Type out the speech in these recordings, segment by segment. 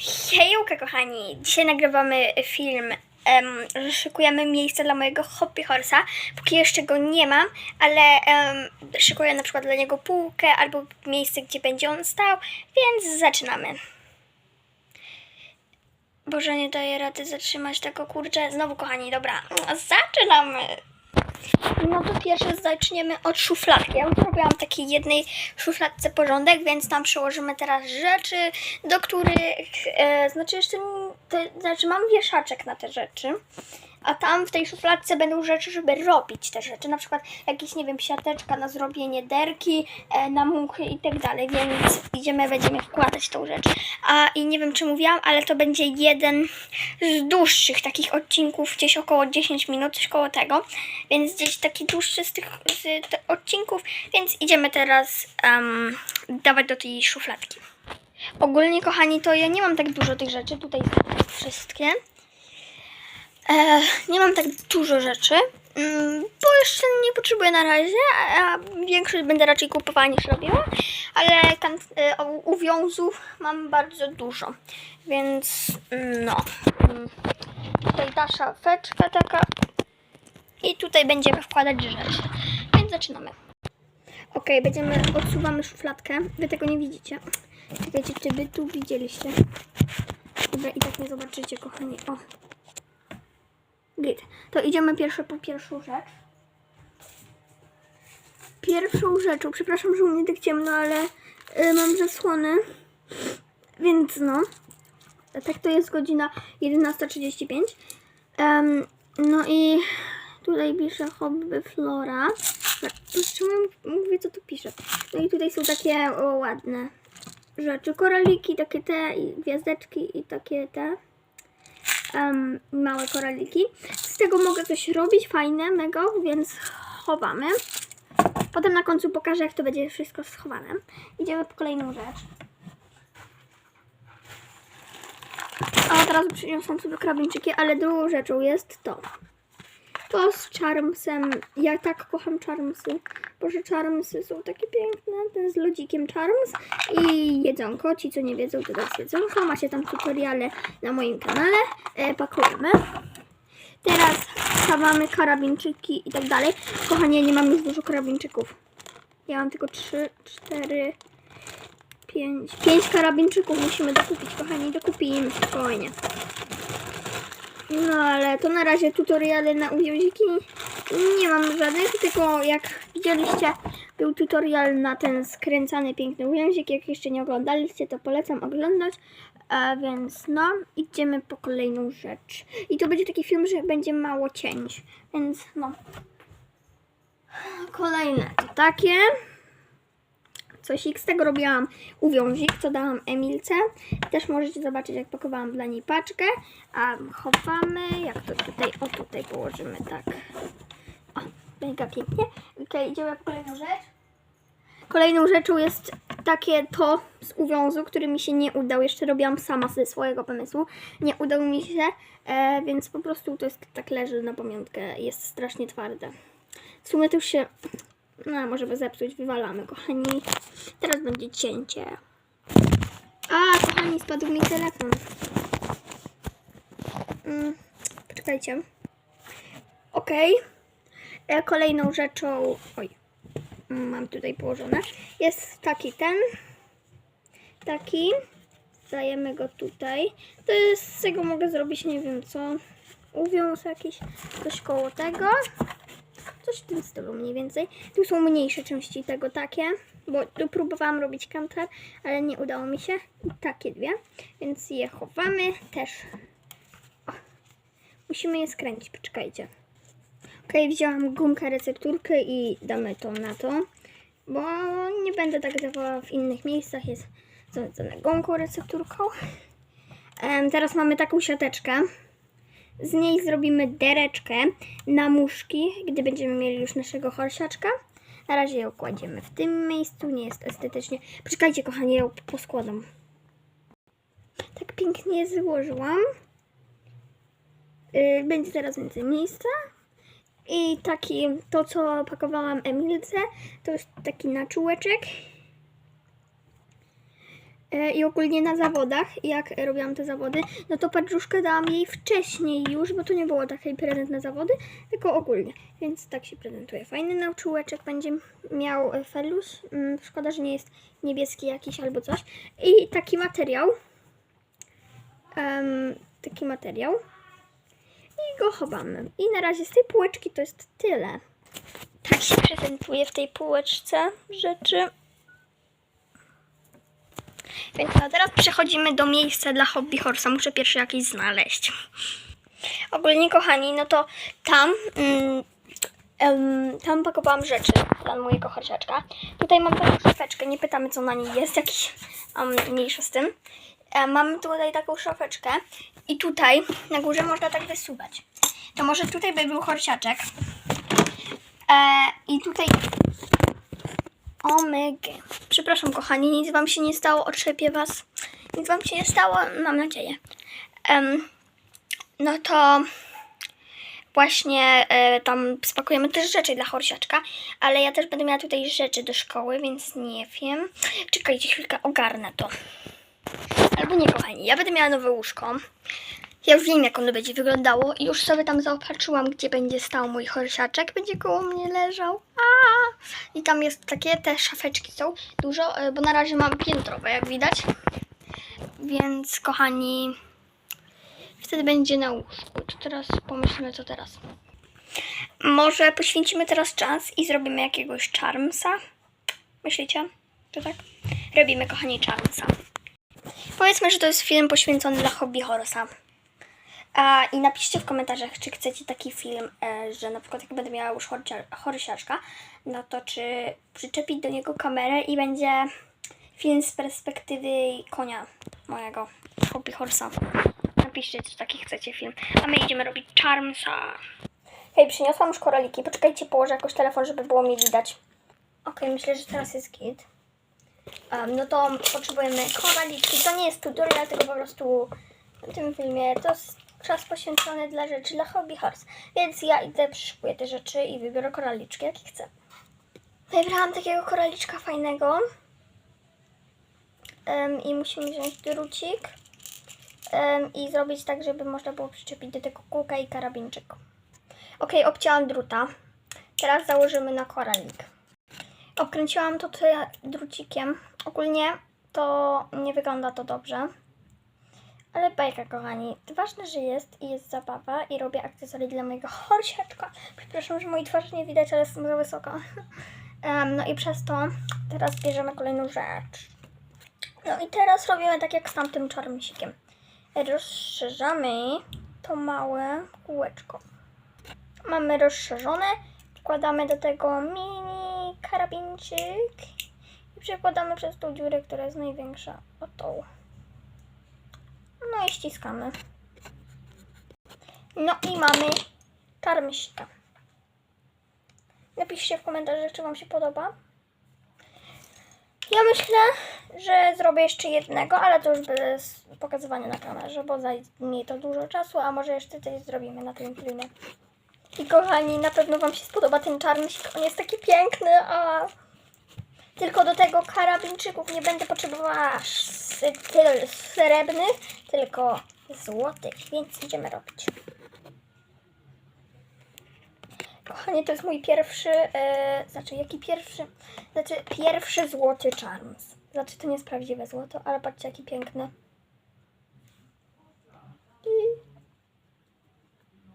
Hejka kochani, dzisiaj nagrywamy film, że szykujemy miejsce dla mojego hobby horsa, póki jeszcze go nie mam, ale em, szykuję na przykład dla niego półkę albo miejsce, gdzie będzie on stał, więc zaczynamy. Boże, nie daję rady zatrzymać tego kurczę. Znowu kochani, dobra, zaczynamy. No to pierwsze zaczniemy od szufladki. Ja już zrobiłam takiej jednej szufladce porządek, więc tam przyłożymy teraz rzeczy, do których, e, znaczy jeszcze, te, znaczy mam wieszaczek na te rzeczy, a tam w tej szufladce będą rzeczy, żeby robić te rzeczy, na przykład jakieś, nie wiem, siateczka na zrobienie derki, e, na muchy i tak dalej, więc idziemy, będziemy wkładać tą rzecz. A i nie wiem, czy mówiłam, ale to będzie jeden z dłuższych takich odcinków, gdzieś około 10 minut, coś koło tego, więc gdzieś taki dłuższy z tych z odcinków, więc idziemy teraz em, dawać do tej szufladki. Ogólnie, kochani, to ja nie mam tak dużo tych rzeczy, tutaj wszystkie. E, nie mam tak dużo rzeczy, mm, bo jeszcze nie potrzebuję na razie, a większość będę raczej kupowała niż robiła, ale tam e, uwiązów mam bardzo dużo, więc no. Tutaj ta szafeczka taka i tutaj będziemy wkładać rzeczy, więc zaczynamy. Ok, będziemy, odsuwamy szufladkę, wy tego nie widzicie. Czekajcie, czy wy tu widzieliście? Dobra, i tak nie zobaczycie, kochani. O. Git. To idziemy pierwsze po pierwszą rzecz. Pierwszą rzeczą, przepraszam, że u mnie tak ciemno, ale y, mam zasłony, więc no. Tak to jest godzina 11.35. Em, no i tutaj pisze hobby flora. Tak, Czemu ja mówię, co tu pisze? No i tutaj są takie o, ładne rzeczy. Koraliki, takie te, i gwiazdeczki i takie te em, małe koraliki. Z tego mogę coś robić, fajne, mega, więc chowamy. Potem na końcu pokażę, jak to będzie wszystko schowane. Idziemy po kolejną rzecz. A teraz przyniosłam sobie krabinczyki, ale drugą rzeczą jest to. To z Charmsem. Ja tak kocham Charmsy. Boże, Charmsy są takie piękne. Ten z lodzikiem Charms i jedzonko. Ci, co nie wiedzą, to jest jedzonko. Macie tam tutoriale na moim kanale. E, pakujemy. Teraz chowamy karabinczyki i tak dalej. Kochani, ja nie mam już dużo karabinczyków. Ja mam tylko 3, 4, 5. 5 karabinczyków musimy dokupić, kochani. Dokupimy spokojnie. No ale to na razie tutoriale na uwiąziki nie mam żadnych, tylko jak widzieliście był tutorial na ten skręcany piękny uwiązik. Jak jeszcze nie oglądaliście, to polecam oglądać. A więc no, idziemy po kolejną rzecz. I to będzie taki film, że będzie mało cięć. Więc no. Kolejne to takie. Coś z tego robiłam uwiązik, co dałam Emilce. Też możecie zobaczyć, jak pakowałam dla niej paczkę. A chowamy, jak to tutaj, o tutaj położymy, tak. O, mega pięknie. Okej, idziemy po kolejną rzecz. Kolejną rzeczą jest takie to z uwiązu, który mi się nie udał. Jeszcze robiłam sama ze swojego pomysłu. Nie udał mi się, e, więc po prostu to jest tak leży na pamiątkę. Jest strasznie twarde. W sumie to już się, no może zepsuć, wywalamy, kochani. Teraz będzie cięcie. A, kochani, spadł mi telefon. Mm, poczekajcie. Okej. E, Kolejną rzeczą. Oj, mm, mam tutaj położone. Jest taki ten. Taki. Dajemy go tutaj. To jest, z tego mogę zrobić nie wiem co. Uwiąz jakiś. Coś koło tego. Coś w tym stylu mniej więcej. Tu są mniejsze części tego takie, bo tu próbowałam robić kantar, ale nie udało mi się. I takie dwie, więc je chowamy też. O, musimy je skręcić, poczekajcie. Ok, wzięłam gumkę recepturkę i damy to na to, bo nie będę tak dawała w innych miejscach, jest związane gumką recepturką. Em, teraz mamy taką siateczkę. Z niej zrobimy dereczkę na muszki, gdy będziemy mieli już naszego horsiaczka. Na razie ją kładziemy w tym miejscu, nie jest estetycznie. Poczekajcie, kochani, ją poskładam. Tak pięknie złożyłam. Yy, Będzie teraz więcej miejsca. I taki, to co pakowałam Emilce, to jest taki naczółeczek. E, I ogólnie na zawodach, jak robiłam te zawody, no to padruszkę dałam jej wcześniej już, bo to nie było taki prezent na zawody, tylko ogólnie. Więc tak się prezentuje. Fajny nauczyłeczek będzie miał feluś. Mm, Szkoda, że nie jest niebieski jakiś albo coś. I taki materiał. Em, taki materiał. I go chowamy. I na razie z tej półeczki to jest tyle. Tak się prezentuje w tej półeczce rzeczy. Więc no, teraz przechodzimy do miejsca dla hobby horsa. Muszę pierwszy jakiś znaleźć. Ogólnie, kochani, no to tam, mm, em, tam pakowałam rzeczy dla mojego horsiaczka. Tutaj mam taką szafeczkę, nie pytamy co na niej jest, jakiś um, mniejsza z tym. E, mamy tutaj taką szafeczkę i tutaj na górze można tak wysuwać. To może tutaj by był horsiaczek. E, I tutaj Omega. Przepraszam, kochani, nic wam się nie stało, otrzepię was. Nic wam się nie stało, mam nadzieję. Em, no to właśnie e, tam spakujemy też rzeczy dla horsiaczka, ale ja też będę miała tutaj rzeczy do szkoły, więc nie wiem. Czekajcie chwilkę, ogarnę to. Albo nie, kochani, ja będę miała nowe łóżko. Ja już wiem, jak ono będzie wyglądało i już sobie tam zaopatrzyłam, gdzie będzie stał mój horsiaczek. Będzie koło mnie leżał. A! I tam jest takie, te szafeczki są dużo, e, bo na razie mam piętrowe, jak widać. Więc, kochani, wtedy będzie na łóżku. To teraz pomyślmy, co teraz. Może poświęcimy teraz czas i zrobimy jakiegoś charmsa? Myślicie? To tak? Robimy, kochani, charmsa. Powiedzmy, że to jest film poświęcony dla hobby horsa. A, I napiszcie w komentarzach, czy chcecie taki film, e, że na przykład jak będę miała już horsiaczka, no to czy przyczepić do niego kamerę i będzie film z perspektywy konia mojego, hobby horsa. Napiszcie, czy taki chcecie film. A my idziemy robić charmsa. Hej, przyniosłam już koraliki. Poczekajcie, położę jakoś telefon, żeby było mnie widać. Okej, myślę, że teraz jest git. Um, no to potrzebujemy koraliczki. To nie jest tutorial, tylko po prostu w tym filmie to czas poświęcony dla rzeczy, dla hobby horse. Więc ja idę, przyszykuję te rzeczy i wybiorę koraliczki, jakie chcę. Wybrałam takiego koraliczka fajnego. Em, I musimy wziąć drucik. em, I zrobić tak, żeby można było przyczepić do tego kółka i karabinczyk. Ok, obcięłam druta. Teraz założymy na koralik. Obkręciłam to tutaj drucikiem. Ogólnie to nie wygląda to dobrze. Ale bajka, kochani. Ważne, że jest i jest zabawa i robię akcesoria dla mojego horsiaczka. Przepraszam, że mojej twarzy nie widać, ale jestem za wysoka. Em, no i przez to teraz bierzemy kolejną rzecz. No i teraz robimy tak jak z tamtym czarmsikiem. Rozszerzamy to małe kółeczko. Mamy rozszerzone. Wkładamy do tego mini karabinczyk i przekładamy przez tą dziurę, która jest największa o tą. Ściskamy. No i mamy czarmsika. Napiszcie w komentarzach, czy Wam się podoba. Ja myślę, że zrobię jeszcze jednego, ale to już bez pokazywania na kamerze, bo zajmie to dużo czasu, a może jeszcze coś zrobimy na tym filmie. I kochani, na pewno Wam się spodoba ten czarnysik. On jest taki piękny, a tylko do tego karabinczyków nie będę potrzebowała s- tyl srebrnych, tylko złotych, więc idziemy robić. Kochani, to jest mój pierwszy, e, znaczy jaki pierwszy, znaczy pierwszy złoty charms. Znaczy to nie jest prawdziwe złoto, ale patrzcie jaki piękny. I...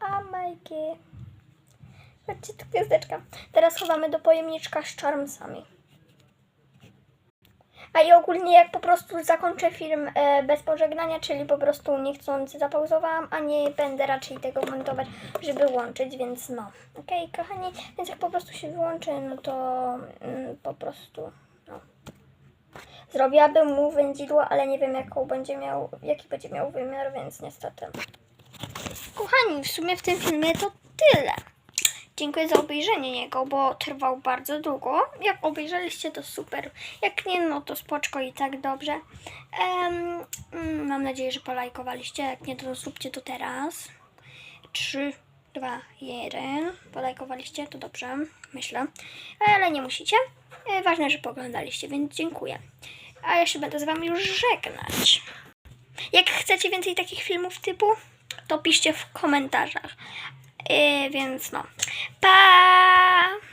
A majki. Patrzcie, tu gwiazdeczka. Teraz chowamy do pojemniczka z charmsami. A i ogólnie jak po prostu zakończę film e, bez pożegnania, czyli po prostu niechcący zapauzowałam, a nie będę raczej tego montować, żeby łączyć, więc no. Okej, kochani, więc jak po prostu się wyłączy, no to mm, po prostu, no. Zrobiłabym mu wędzidło, ale nie wiem jaką będzie miał, jaki będzie miał wymiar, więc niestety. Kochani, w sumie w tym filmie to tyle. Dziękuję za obejrzenie niego, bo trwał bardzo długo. Jak obejrzeliście, to super. Jak nie, no to spoczko i tak dobrze. Mm, mam nadzieję, że polajkowaliście. Jak nie, to zróbcie to teraz. 3, 2, 1. Polajkowaliście, to dobrze, myślę. Ale nie musicie. E, Ważne, że poglądaliście, więc dziękuję. A ja się będę z wami już żegnać. Jak chcecie więcej takich filmów typu, to piszcie w komentarzach. Yy, więc no. Pa!